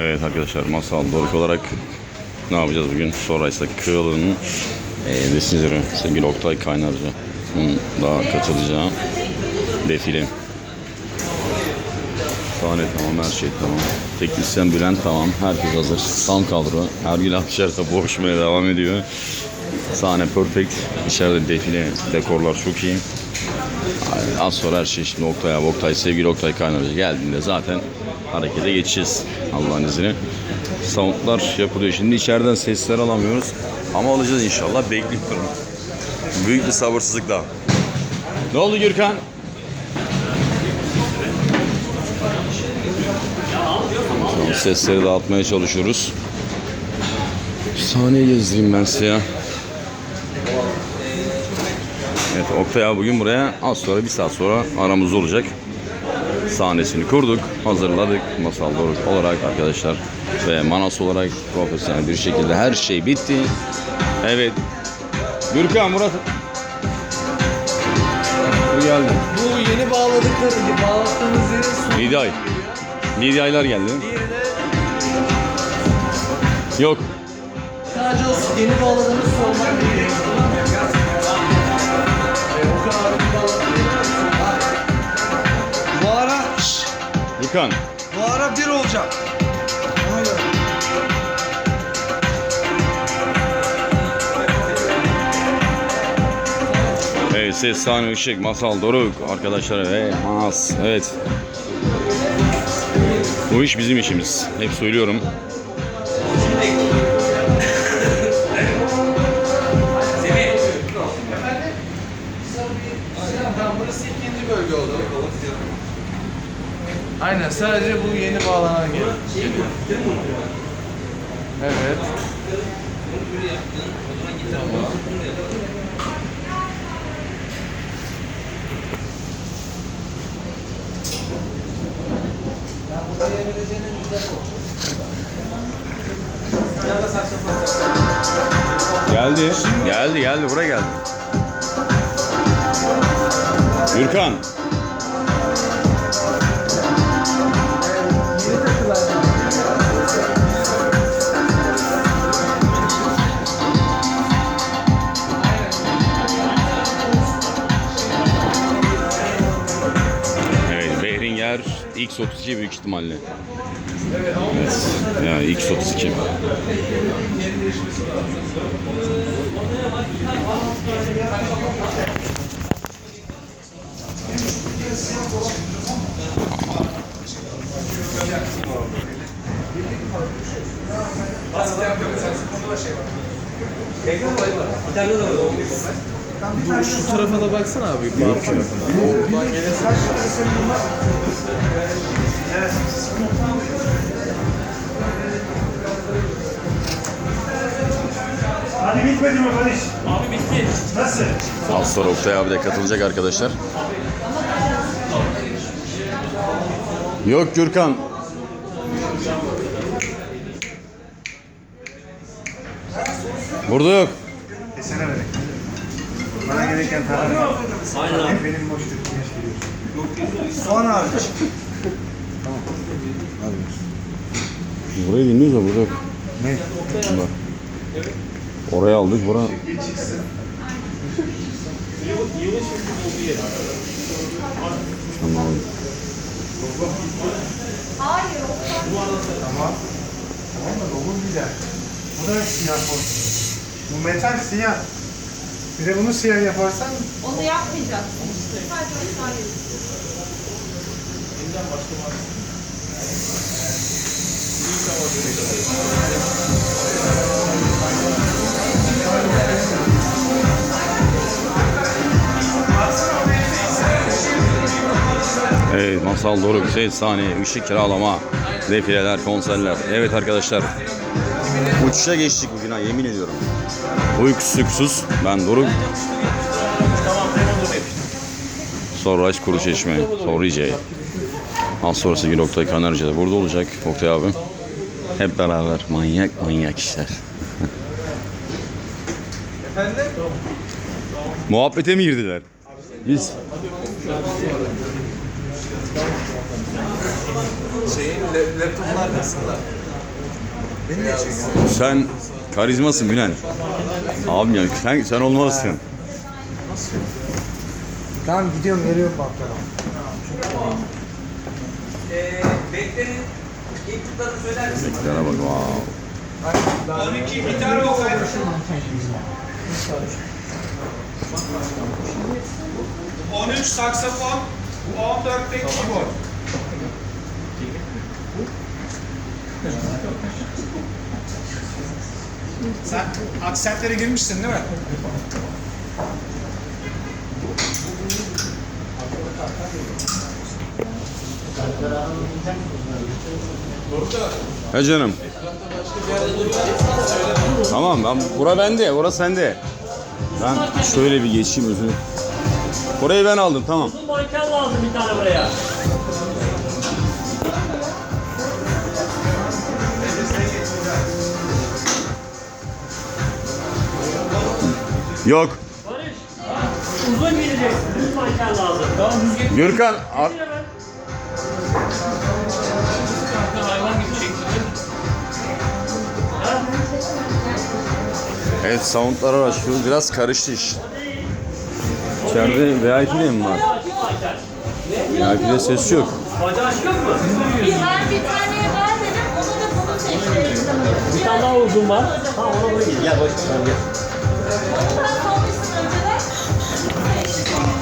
Evet arkadaşlar masal doruk olarak ne yapacağız bugün? Sonra ise Kığıl'ın e, desinleri sevgili Oktay Kaynarca daha katılacağı defile. Sahne tamam, her şey tamam. Teknisyen Bülent tamam, herkes hazır. Tam kadro. Her gün dışarıda boğuşmaya devam ediyor. Sahne perfect. İçeride defile, dekorlar çok iyi. Az sonra her şey şimdi Oktay abi, Oktay, sevgili Oktay Kaynarca geldiğinde zaten harekete geçeceğiz Allah'ın izniyle. Soundlar yapılıyor. Şimdi içeriden sesler alamıyoruz. Ama alacağız inşallah. Bekliyorum. Büyük bir sabırsızlıkla. Ne oldu Gürkan? Tamam, sesleri dağıtmaya çalışıyoruz. Sahneyi gezdireyim ben size ya. Evet Oktay abi bugün buraya az sonra bir saat sonra aramızda olacak. Sahnesini kurduk, hazırladık masal olarak arkadaşlar ve Manas olarak profesyonel bir şekilde her şey bitti. Evet. Gürkan Murat. Bu geldi. Bu yeni bağladıkları, bağlattığımız yerin son Liday. Lidaylar geldi. diğeri de Yok. sadece o yeni bağladığımız soldan değil. Gürkan. bu ara bir olacak. Ona göre. Evet ses sahne ışık masal doruk arkadaşlar ve Manas evet. Bu iş bizim işimiz. Hep söylüyorum. Burası ikinci bölge oldu. Aynen, sadece bu yeni bağlanan geliyor. Evet. Geldi. Geldi geldi buraya geldi. Gürkan. Behringer X32 büyük ihtimalle. Evet. Ya X32. Bu şu tarafa da baksana abi. Bar tarafına. Oradan gelirse. Hadi bitmedi mi Barış? Abi bitti. Nasıl? Az sonra Oktay abi de katılacak arkadaşlar. Yok Gürkan. Burada yok. Kesene verek. Bana gereken tarafı. Aynen. Benim boşluk. Soğan hariç. Burayı dinliyoruz da burada yok. Ne? Bunlar. Oraya aldık. Bura Tamam. Tamam. Tamam da dokun güzel. Bu da siyah bu. Bu metal siyah. Bir de bunu siyah yaparsan Onu yapmayacaksın işte. Sadece aşağıya. Evet masal doğru güzel sahne, ışık kiralama, defileler, konserler. Evet arkadaşlar. Uçuşa geçtik bugün ha yemin ediyorum. Uykusuz ben Doruk. Sonra Aç Kuru Çeşme, sonra İce. Az sonra sevgili Oktay Kanarca da burada olacak. Oktay abi. Hep beraber manyak manyak işler. Muhabbete mi girdiler? Biz Şeyin laptopun arkasında. Beni. Sen karizmasın Bülent. Abim yani sen, sen olmazsın. Tamam gidiyorum veriyorum bakkala. Ee, beklerin. İlk tutlarını söyler misin? Beklere bak wow. 12 bir tane vokal. 13 saksafon, 14 de keyboard. Sen aksentlere girmişsin değil mi? He canım. Tamam ben bura bende, orası sende. Ben şöyle bir geçeyim özür. Burayı ben aldım tamam. Uzun manken lazım bir tane buraya. Yok. Barış. Uzun gelecek. Düz manken lazım. Tamam düz getir. Gürkan ar-. Hayvan gibi çektirdin. Evet soundlara başlıyoruz. Biraz karıştı iş. İçeride VIP de mi var? Açık manken. VIP'de ses yok. Bacağı mu? Bir ben bir tane var dedim. Onu da bunu seçtim. Bir tane daha uzun var. Ha ona buraya gel. Gel boş ver. Gel. Onu